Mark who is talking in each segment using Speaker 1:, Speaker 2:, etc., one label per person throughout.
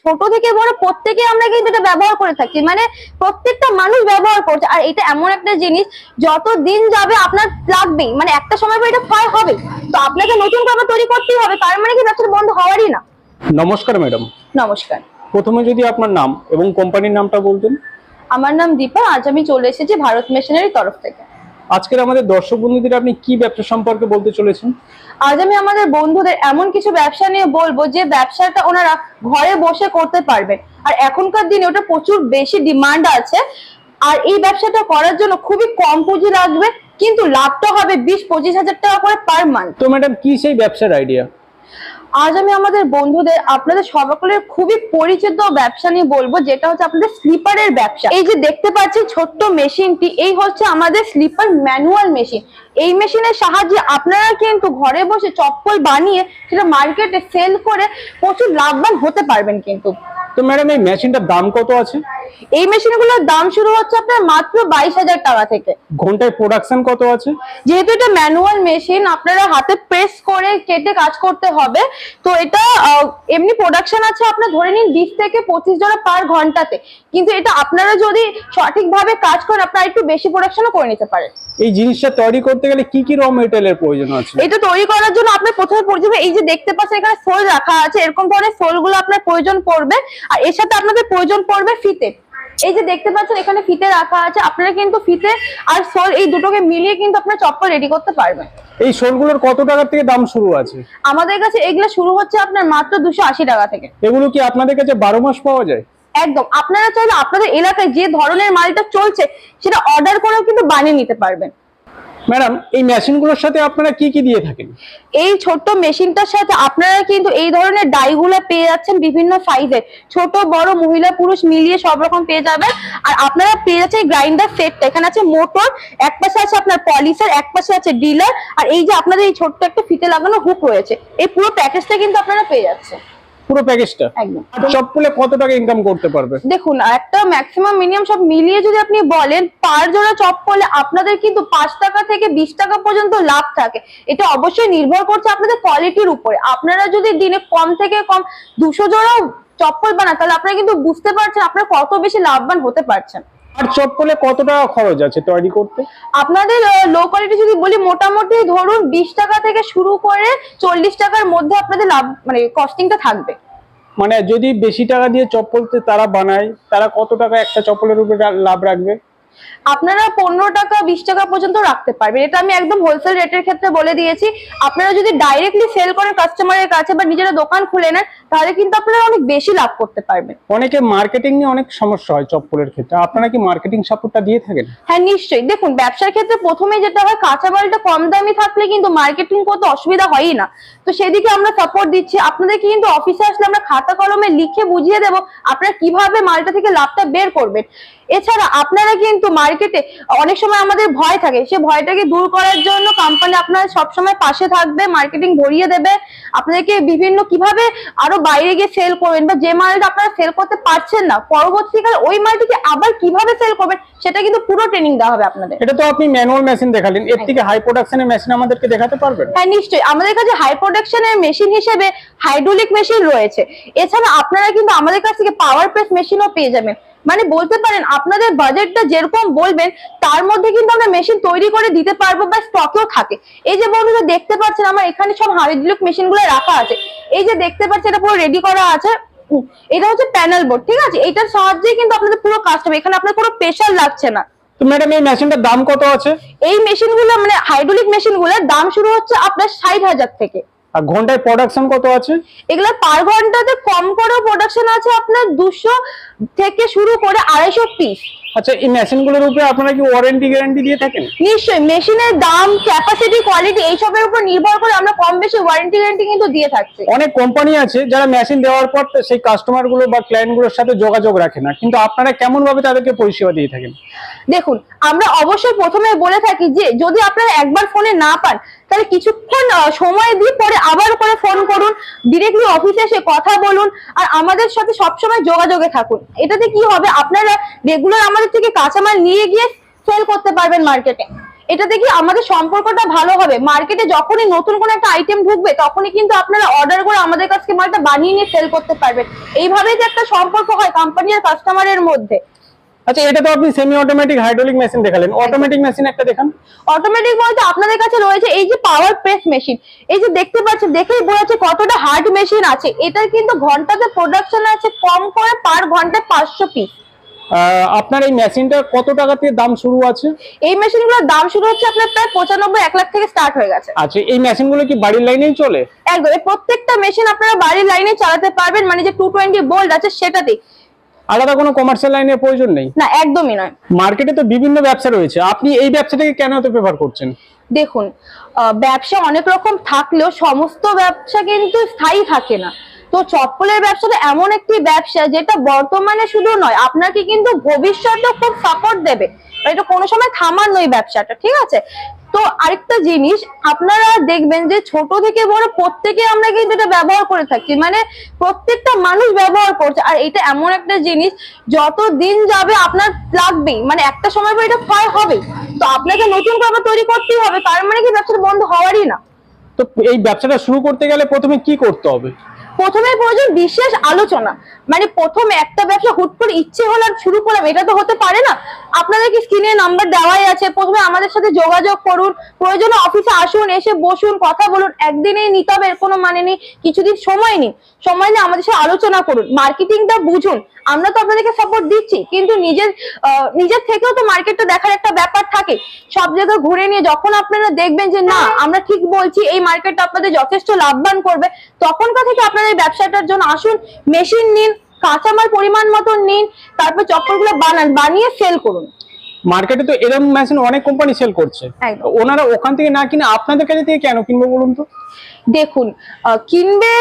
Speaker 1: ছোট থেকে বড় প্রত্যেকে আমরা কিন্তু এটা ব্যবহার করে থাকি। মানে প্রত্যেকটা মানুষ ব্যবহার করছে। আর এটা এমন একটা জিনিস যত দিন যাবে আপনার লাগবেই। মানে একটা সময় পর এটা ক্ষয় হবে তো আপনাকে নতুন করে তৈরি করতেই হবে তার মানে কি ব্যবসাটা বন্ধ হওয়ারই না।
Speaker 2: নমস্কার ম্যাডাম।
Speaker 1: নমস্কার।
Speaker 2: প্রথমে যদি আপনার নাম এবং কোম্পানির নামটা বলতেন।
Speaker 1: আমার নাম দীপা আজ আমি চলে এসেছি ভারত মেশিনারি তরফ থেকে।
Speaker 2: আজকের আমাদের দর্শক বন্ধুদের আপনি কি ব্যবসা সম্পর্কে বলতে চলেছেন?
Speaker 1: আজ আমি আমাদের বন্ধুদের এমন কিছু ব্যবসা নিয়ে বলব যে ব্যবসাটা ওনারা ঘরে বসে করতে পারবেন। আর এখনকার দিনে ওটা প্রচুর বেশি ডিমান্ড আছে। আর এই ব্যবসাটা করার জন্য খুবই কম পুঁজি লাগবে কিন্তু লাভটা হবে বিশ পঁচিশ হাজার টাকা করে পার মান্থ
Speaker 2: তো ম্যাডাম কি সেই ব্যবসার আইডিয়া
Speaker 1: আজ আমি আমাদের বন্ধুদের, আপনাদের সকলের খুবই পরিচিত ব্যবসা নিয়ে বলব, যেটা হচ্ছে আপনাদের স্লিপারের ব্যবসা। এই যে দেখতে পাচ্ছি ছোট্ট মেশিনটি, এই হচ্ছে আমাদের স্লিপার ম্যানুয়াল মেশিন। এই মেশিনের সাহায্যে আপনারা কিন্তু ঘরে বসে চপ্পল বানিয়ে সেটা মার্কেটে সেল করে প্রচুর লাভবান হতে পারবেন কিন্তু।
Speaker 2: তো ম্যাডাম, এই মেশিনটার দাম কত আছে?
Speaker 1: এই মেশিনগুলোর দাম শুরু হচ্ছে আপনার মাত্র বাইশ হাজার টাকা থেকে।
Speaker 2: ঘন্টায় প্রোডাকশন কত আছে?
Speaker 1: যেহেতু এটা ম্যানুয়াল মেশিন আপনারা হাতে প্রেস করে কেটে কাজ করতে হবে। তো এটা এমনি প্রোডাকশন আছে আপনার ধরে নিন বিশ থেকে পঁচিশ জনের পার ঘন্টাতে। কিন্তু এটা আপনারা যদি সঠিকভাবে কাজ করেন আপনারা একটু বেশি প্রোডাকশনও করে নিতে পারেন।
Speaker 2: এই জিনিসটা তৈরি করতে গেলে কি কি র মেটেরিয়ালের প্রয়োজন আছে?
Speaker 1: এটা তৈরি করার জন্য আপনার প্রথমে পড়বে এই যে দেখতে পাচ্ছেন এখানে সোল রাখা আছে এরকম ধরনের সোলগুলো আপনার প্রয়োজন পড়বে। আর এর সাথে আপনাদের প্রয়োজন পড়বে ফিতে। এই যে দেখতে পাচ্ছেন এখানে ফিতে রাখা আছে। আপনারা কিন্তু ফিতে আর সোল এই দুটোকে মিলিয়ে কিন্তু আপনার চপ্পল রেডি করতে পারবেন।
Speaker 2: এই শোলগুলোর কত টাকা থেকে দাম শুরু আছে?
Speaker 1: আমাদের কাছে এগুলো শুরু হচ্ছে আপনার মাত্র দুশো আশি টাকা থেকে।
Speaker 2: এগুলো কি আপনাদের কাছে বারো মাস পাওয়া যায়?
Speaker 1: একদম। আপনারা চাইলে আপনাদের এলাকায় যে ধরনের মালটা চলছে সেটা অর্ডার করেও কিন্তু বানিয়ে নিতে পারবেন।
Speaker 2: ম্যাডাম, এই মেশিনগুলোর সাথে আপনারা কি কি দিয়ে থাকেন?
Speaker 1: এই ছোট্ট মেশিনটার সাথে আপনারা কিন্তু এই ধরনের ডাইগুলো পেয়ে যাচ্ছেন বিভিন্ন সাইজে ছোট, বড়, মহিলা, পুরুষ মিলিয়ে সব রকম পেয়ে যাবেন। আর আপনারা পেয়ে যাচ্ছেন গ্রাইন্ডার সেটটা এখানে আছে মোটর এক পাশে আছে আপনার পলিসার এক পাশে আছে ডিলার আর এই যে আপনাদের এই ছোট্ট একটা ফিতে লাগানো হুক রয়েছে, এই পুরো প্যাকেজটা কিন্তু আপনারা পেয়ে যাচ্ছেন।
Speaker 2: পুরো প্যাকেজটা
Speaker 1: একদম।
Speaker 2: আর চপ্পলে কত টাকা ইনকাম করতে পারবে?
Speaker 1: দেখুন একটা ম্যাক্সিমাম মিনিমাম সব মিলিয়ে যদি আপনি বলেন পার জোড়া চপ্পলে আপনাদের কিন্তু পাঁচ টাকা থেকে বিশ টাকা পর্যন্ত লাভ থাকে। এটা অবশ্যই নির্ভর করছে আপনাদের কোয়ালিটির উপরে। আপনারা যদি দিনে কম থেকে কম দুশো জোড়াও চপ্পল বানান তাহলে আপনারা কিন্তু বুঝতে পারছেন আপনারা কত বেশি লাভবান হতে পারছেন।
Speaker 2: আর চপ্পলে কত টাকা খরচ আছে তৈরি করতে?
Speaker 1: আপনাদের লো কোয়ালিটি যদি বলি মোটামুটি ধরুন বিশ টাকা থেকে শুরু করে চল্লিশ টাকার মধ্যে আপনাদের লাভ মানে কস্টিংটা থাকবে।
Speaker 2: মানে যদি বেশি টাকা দিয়ে চপ্পলতে তারা বানায় তারা কত টাকা একটা চপ্পলের উপরে লাভ রাখবে?
Speaker 1: আপনারা পনেরো টাকা বিশ টাকা পর্যন্ত রাখতে পারবেন। এটা আমি একদম হোলসেল রেটের ক্ষেত্রে বলে দিয়েছি। আপনারা যদি ডাইরেক্টলি সেল করেন কাস্টমারের কাছে বা নিজেরা দোকান খুলে নেন তাহলে কিন্তু আপনারা অনেক বেশি লাভ করতে পারবেন।
Speaker 2: অনেকে মার্কেটিং নিয়ে অনেক সমস্যা হয় চপ্পলের ক্ষেত্রে। আপনারা কি মার্কেটিং সাপোর্টটা দিয়ে থাকেন?
Speaker 1: হ্যাঁ নিশ্চয়ই। দেখুন ব্যবসার ক্ষেত্রে প্রথমে যেটা হয় কাঁচামালটা কম দামি থাকলে কিন্তু মার্কেটিং করতে অসুবিধা হয়ই না। তো সেদিকে আমরা সাপোর্ট দিচ্ছি। আপনাদের কিন্তু অফিসে আসলে আমরা খাতা কলমে লিখে বুঝিয়ে দেবো আপনারা কীভাবে মালটা থেকে লাভটা বের করবেন। এছাড়া আপনারা কিন্তু মার্কেটে অনেক সময় আমাদের ভয় থাকে। সে ভয়টাকে দূর করার জন্য কোম্পানি আপনার সবসময় পাশে থাকবে মার্কেটিং ভরিয়ে দেবে। আপনাদেরকে বিভিন্ন কীভাবে আরও বাইরে গিয়ে সেল করবেন বা যে মালটা আপনারা সেল করতে পারছেন না পরবর্তীকালে ওই মালটিকে আবার কীভাবে সেল করবেন সেটা কিন্তু পুরো ট্রেনিং দেওয়া হবে আপনাদের।
Speaker 2: এটা তো আপনি ম্যানুয়াল মেশিন দেখালেন। এর থেকে হাই প্রোডাকশনের মেশিন আমাদেরকে দেখাতে পারবেন?
Speaker 1: হ্যাঁ নিশ্চয়ই। আমাদের কাছে হাই প্রোডাকশনের মেশিন হিসেবে হাইড্রোলিক মেশিন রয়েছে। এছাড়া আপনারা কিন্তু আমাদের কাছ থেকে পাওয়ার প্রেস মেশিনও পেয়ে যাবেন। মানে বলতে পারেন আপনাদের বাজেটটা যেরকম বলবেন তার মধ্যে কিন্তু আমরা মেশিন তৈরি করে দিতে পারব বা স্টকেও থাকে। এই যে বন্ধুরা দেখতে পাচ্ছেন আমার এখানে সব হাইড্রোলিক মেশিনগুলো রাখা আছে। এই যে দেখতে পাচ্ছেন এটা পুরো রেডি করা আছে। এটা হচ্ছে প্যানেল বোর্ড ঠিক আছে? এটার সাহায্যে কিন্তু আপনাদের পুরো কাজ হবে। এখানে আপনার কোনো প্রেশার লাগছে না।
Speaker 2: তো ম্যাডাম এই মেশিনটার দাম কত আছে?
Speaker 1: এই মেশিনগুলো মানে হাইড্রোলিক মেশিনগুলোর দাম শুরু হচ্ছে আপনার ষাট হাজার থেকে।
Speaker 2: আর ঘন্টায় প্রোডাকশন কত আছে?
Speaker 1: এগুলো পার ঘন্টাতে কম করে প্রোডাকশন আছে আপনার দুশো থেকে শুরু করে আড়াইশো পিস
Speaker 2: আচ্ছা এই মেশিনগুলোর উপরে আপনারা কি ওয়ারেন্টি গ্যারান্টি দিয়ে থাকেন?
Speaker 1: নিশ্চয়ই মেশিনের দাম ক্যাপাসিটি কোয়ালিটি এইসবের উপর নির্ভর করে আমরা কম বেশি ওয়ারেন্টি গ্যারান্টি কিন্তু দিয়ে থাকছি।
Speaker 2: অনেক কোম্পানি আছে যারা মেশিন দেওয়ার পর সেই কাস্টমারগুলো বা ক্লায়েন্টগুলোর সাথে যোগাযোগ রাখে না। কিন্তু আপনারা কেমন ভাবে তাদেরকে পরিষেবা দিয়ে থাকেন?
Speaker 1: দেখুন আমরা অবশ্যই প্রথমে বলে থাকি যে যদি আপনারা একবার ফোনে না পান তাহলে কিছুক্ষণ সময় দিয়ে পরে আবার করে ফোন করুন ডিরেক্টলি অফিসে এসে কথা বলুন আর আমাদের সাথে সবসময় যোগাযোগে থাকুন। এটাতে কি হবে? আপনারা রেগুলার আমাদের থেকে কাঁচামাল নিয়ে গিয়ে সেল করতে পারবেন মার্কেটে এটাতে কি আমাদের সম্পর্কটা ভালো হবে। মার্কেটে যখনই নতুন কোনো একটা আইটেম ঢুকবে তখনই কিন্তু আপনারা অর্ডার করে আমাদের কাছে মালটা বানিয়ে নিয়ে সেল করতে পারবেন। এইভাবেই যে একটা সম্পর্ক হয় কোম্পানি আর কাস্টমারের মধ্যে।
Speaker 2: আচ্ছা এটা তো আপনি সেমি অটোমেটিক হাইড্রোলিক মেশিন দেখালেন। অটোমেটিক মেশিন একটা দেখান।
Speaker 1: অটোমেটিক বলতে আপনাদের কাছে রয়েছে এই যে পাওয়ার প্রেস মেশিন এই যে দেখতে পাচ্ছেন দেখেই বোঝা যাচ্ছে কতটা হার্ড মেশিন আছে। এটার কিন্তু ঘন্টাতে প্রোডাকশন আছে কম করে পার ঘন্টায় পাঁচশো পিস
Speaker 2: আপনার এই মেশিনটা কত টাকা থেকে দাম শুরু আছে?
Speaker 1: এই মেশিনগুলোর দাম শুরু হচ্ছে আপনার প্রায় পঁচানব্বই এক লাখ থেকে স্টার্ট হয়ে গেছে।
Speaker 2: আচ্ছা এই মেশিনগুলো কি বাড়ির লাইনেই চলে?
Speaker 1: একদম প্রত্যেকটা মেশিন আপনারা বাড়ির লাইনে চালাতে পারবেন মানে যে টু টোয়েন্টি বোল্ট আছে সেটাতেই।
Speaker 2: আলাদা কোনো কমার্শিয়াল লাইনের প্রয়োজন নেই?
Speaker 1: না একদমই নয়।
Speaker 2: মার্কেটে তো বিভিন্ন ব্যবসা রয়েছে। আপনি এই ব্যবসাটাকে কেন এত প্রেফার করছেন?
Speaker 1: দেখুন ব্যবসা অনেক রকম থাকলেও সমস্ত ব্যবসা কিন্তু স্থায়ী থাকে না। তো চপ্পলের ব্যবসাটা এমন একটি ব্যবসা যেটা বর্তমানে শুধু নয়, আপনাকে কিন্তু ভবিষ্যতেও খুব সাপোর্ট দেবে। এটা কোনো সময় থামার নয় ব্যবসাটা, ঠিক আছে? তো আরেকটা জিনিস, আপনারা দেখবেন যে ছোট থেকে বড় প্রত্যেকে আমরা কিন্তু এটা ব্যবহার করে থাকি। মানে প্রত্যেকটা মানুষ ব্যবহার করছে। আর এটা এমন একটা জিনিস, যত দিন যাবে আপনার লাগবেই। মানে একটা সময় পর এটা ক্ষয় হবে তো আপনাকে নতুন করে তৈরি করতেই হবে। তার মানে কি ব্যবসাটা বন্ধ হওয়ারই না।
Speaker 2: তো এই ব্যবসাটা শুরু করতে গেলে প্রথমে কি করতে হবে?
Speaker 1: প্রথমে প্রয়োজন বিশেষ আলোচনা। মানে প্রথমে একটা ব্যবসা হুট করে ইচ্ছে হলো আর শুরু করলাম, এটা তো হতে পারে না। আপনাদের কি স্ক্রিনে নাম্বার দেওয়াই আছে, প্রথমে আমাদের সাথে যোগাযোগ করুন, প্রয়োজনে অফিসে আসুন, এসে বসুন, কথা বলুন, একদিনেই নিতে হবে কোনো মানে নেই, কিছুদিন সময় নিন সময় নিয়ে আমাদের সাথে আলোচনা করুন মার্কেটিংটা বুঝুন। আমরা তো আপনাদেরকে সাপোর্ট দিচ্ছি, কিন্তু নিজের নিজের থেকেও তো মার্কেটটা দেখার একটা ব্যাপার থাকে। সব জায়গায় ঘুরে নিয়ে যখন আপনারা দেখবেন যে, না, আমরা ঠিক বলছি, এই মার্কেটটা আপনাদের যথেষ্ট লাভবান করবে, তখনকার থেকে আপনারা এই ব্যবসাটার জন্য আসুন মেশিন নিন কাঁচামাল পরিমাণ মতন নিন তারপর চপ্পলগুলো বানান বানিয়ে সেল করুন।
Speaker 2: মার্কেটে তো এরকম মেশিন অনেক কোম্পানি সেল করছে। ওনারা ওখান থেকে না কিনে আপনাদের কাছে থেকে কেন কিনবো বলুন তো?
Speaker 1: দেখুন কিনবে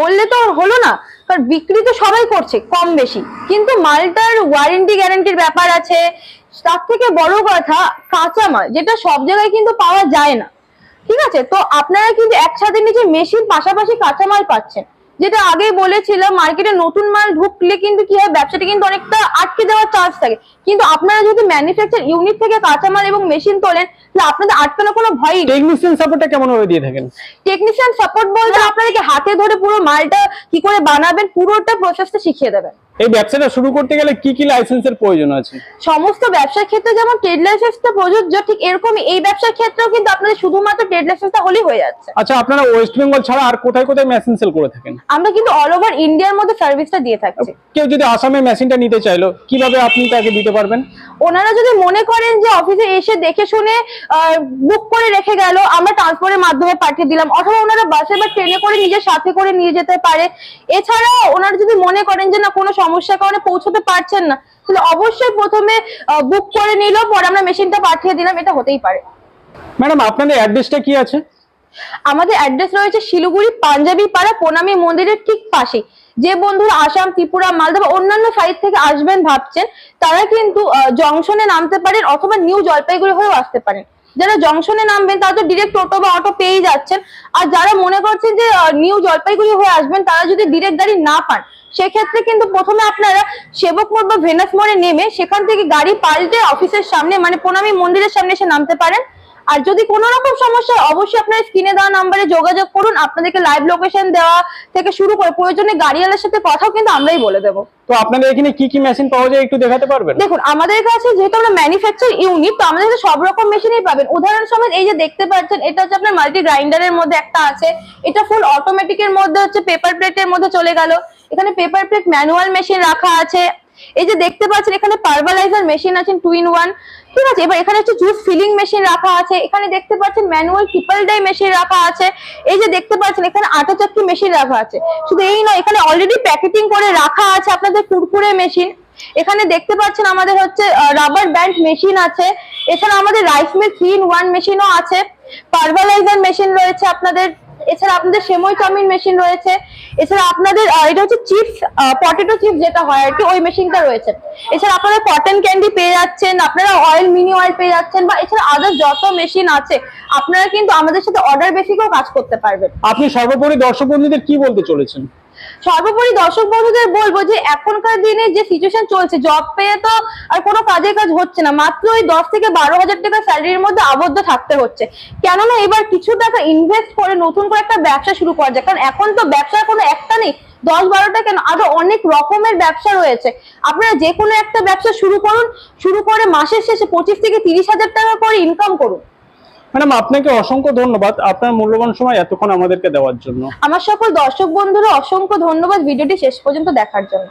Speaker 1: বললে তো আর হলো না কারণ বিক্রি তো সবাই করছে কম বেশি। কিন্তু মালটার ওয়ারেন্টি গ্যারেন্টির ব্যাপার আছে। তার থেকে বড় কথা কাঁচা মাল যেটা সব জায়গায় কিন্তু পাওয়া যায় না। ঠিক আছে? তো আপনারা কিন্তু একসাথে নিচে মেশিন পাশাপাশি কাঁচামাল পাচ্ছেন। যেটা আগেই বলেছিলাম মার্কেটে নতুন মাল ঢুকলে কিন্তু কি হয় ব্যবসাটা কিন্তু অনেকটা আটকে দেওয়ার চান্স থাকে। কিন্তু আপনারা যদি ম্যানুফ্যাকচার ইউনিট থেকে কাঁচামাল এবং মেশিন তোলেন তাহলে আপনাদের আটকানোর কোনো ভয় নেই।
Speaker 2: টেকনিশিয়ান সাপোর্টটা কেমন ভাবে দিয়ে থাকেন?
Speaker 1: টেকনিশিয়ান সাপোর্ট বলতে আপনাদেরকে হাতে ধরে পুরো মালটা কি করে বানাবেন পুরোটা প্রসেসটা শিখিয়ে দেবেন।
Speaker 2: এই ব্যবসাটা শুরু করতে গেলে কি কি লাইসেন্সের প্রয়োজন আছে?
Speaker 1: সমস্ত ব্যবসার ক্ষেত্রে যেমন ট্রেড লাইসেন্সটা প্রযোজ্য ঠিক এরকম এই ব্যবসার ক্ষেত্রেও কিন্তু আপনাদের শুধুমাত্র ট্রেড লাইসেন্সটা হলেই হয়ে যাচ্ছে।
Speaker 2: আচ্ছা আপনারা ওয়েস্ট বেঙ্গল ছাড়া আর কোথায় কোথায় মেশিন সেল করে থাকেন?
Speaker 1: আমরা কিন্তু অল ওভার ইন্ডিয়ার মধ্যে সার্ভিসটা দিয়ে থাকছি।
Speaker 2: কেউ যদি আসামে মেশিনটা নিতে চাইলো কীভাবে আপনি তাকে দিতে পারবেন?
Speaker 1: ওনারা যদি মনে করেন যে অফিসে এসে দেখে শুনে বুক করে রেখে গেল আমরা ট্রান্সপোর্টের মাধ্যমে পাঠিয়ে দিলাম অথবা ওনারা বাসে বা ট্রেনে করে নিজের সাথে করে নিয়ে যেতে পারে। এছাড়াও ওনারা যদি মনে করেন যে না কোনো সমস্যার কারণে পৌঁছতে পারছেন না। তাহলে অবশ্যই প্রথমে বুক করে নিল পরে আমরা মেশিনটা পাঠিয়ে দিলাম এটা হতেই পারে।
Speaker 2: ম্যাডাম আপনাদের অ্যাড্রেসটা কি আছে?
Speaker 1: আমাদের অ্যাড্রেস রয়েছে শিলিগুড়ি পাঞ্জাবি পাড়া প্রণামী মন্দিরের ঠিক পাশে যে বন্ধুরা আসাম ত্রিপুরা মালদা বা অন্যান্য সাইড থেকে আসবেন ভাবছেন তারা কিন্তু জংশনে নামতে পারেন অথবা নিউ জলপাইগুড়ি হয়েও আসতে পারেন। যারা জংশনে নামবেন তারা তো ডিরেক্ট টোটো বা অটো পেয়েই যাচ্ছেন। আর যারা মনে করছেন যে নিউ জলপাইগুড়ি হয়ে আসবেন তারা যদি ডিরেক্ট গাড়ি না পান সেক্ষেত্রে কিন্তু প্রথমে আপনারা সেবক মোড় বা ভেনাস মোড়ে নেমে সেখান থেকে গাড়ি পাল্টে অফিসের সামনে মানে প্রণামী মন্দিরের সামনে এসে নামতে পারেন। আর যদি কোনো রকম সমস্যা হয়, অবশ্যই আপনার স্ক্রিনে দেওয়া নাম্বারে যোগাযোগ করুন। আপনাদেরকে লাইভ লোকেশন দেওয়া থেকে শুরু করে প্রয়োজনে গাড়িওয়ালার সাথে কথাও কিন্তু আমরাই বলে দেবো।
Speaker 2: তো আপনাদের এখানে কি কি মেশিন পাওয়া যায় একটু দেখাতে পারবেন?
Speaker 1: দেখুন আমাদের কাছে যেহেতু আমরা ম্যানুফ্যাকচার ইউনিট তো আমাদের কাছে সব রকম মেশিনই পাবেন। উদাহরণ সমেত এই যে দেখতে পাচ্ছেন এটা হচ্ছে আপনার মাল্টি গ্রাইন্ডারের মধ্যে একটা আছে। এটা ফুল অটোমেটিকের মধ্যে হচ্ছে পেপার প্লেটের মধ্যে চলে গেল। এখানে পেপার প্লেট ম্যানুয়াল মেশিন রাখা আছে। এই যে দেখতে পাচ্ছেন, এখানে পার্ভালাইজার মেশিন আছে টু ইন ওয়ান ঠিক আছে, এবার এখানে হচ্ছে জুস ফিলিং মেশিন রাখা আছে। এখানে দেখতে পাচ্ছেন ম্যানুয়াল ট্রিপল ডাই মেশিন রাখা আছে। এই যে দেখতে পাচ্ছেন, এখানে আটা চাকরি মেশিন রাখা আছে। শুধু এই নয়, এখানে অলরেডি প্যাকেটিং করে রাখা আছে আপনাদের কুরকুরে মেশিন এখানে দেখতে পাচ্ছেন আমাদের হচ্ছে রাবার ব্যান্ড মেশিন আছে। এছাড়া আমাদের rice mill three in one মেশিনও আছে। পার্ভালাইজার মেশিন রয়েছে আপনাদের। এছাড়া আপনাদের সেমই চাউমিন মেশিন রয়েছে। এছাড়া আপনাদের এটা হচ্ছে চিপস পটেটো চিপস যেটা হয় আর কি, ওই মেশিনটা রয়েছে। এছাড়া আপনারা কটন ক্যান্ডি পেয়ে যাচ্ছেন, আপনারা অয়েল মিনি অয়েল পেয়ে যাচ্ছেন, বা এছাড়া আদার যত মেশিন আছে, আপনারা কিন্তু আমাদের সাথে অর্ডার বেসিকেও কাজ করতে পারবেন।
Speaker 2: আপনি সর্বোপরি দর্শক বন্ধুদের কি বলতে চলেছেন?
Speaker 1: সর্বোপরি দর্শক বন্ধুদের বলব যে এখনকার দিনে যে সিচুয়েশন চলছে জব পেয়ে তো আর কোনো কাজের কাজ হচ্ছে না। মাত্র ওই দশ থেকে বারো হাজার টাকা স্যালারির মধ্যে আবদ্ধ থাকতে হচ্ছে। কেননা এবার কিছু টাকা ইনভেস্ট করে নতুন করে একটা ব্যবসা শুরু করা যায়। কারণ এখন তো ব্যবসার কোনো একটা নেই। দশ বারোটা কেন? আরও অনেক রকমের ব্যবসা রয়েছে। আপনারা যে কোনো একটা ব্যবসা শুরু করুন। শুরু করে মাসের শেষে পঁচিশ থেকে তিরিশ হাজার টাকা করে ইনকাম করুন।
Speaker 2: ম্যাডাম, আপনাকে অসংখ্য ধন্যবাদ আপনার মূল্যবান সময় এতক্ষণ আমাদেরকে দেওয়ার জন্য।
Speaker 1: আমার সকল দর্শক বন্ধুরা অসংখ্য ধন্যবাদ ভিডিওটি শেষ পর্যন্ত দেখার জন্য।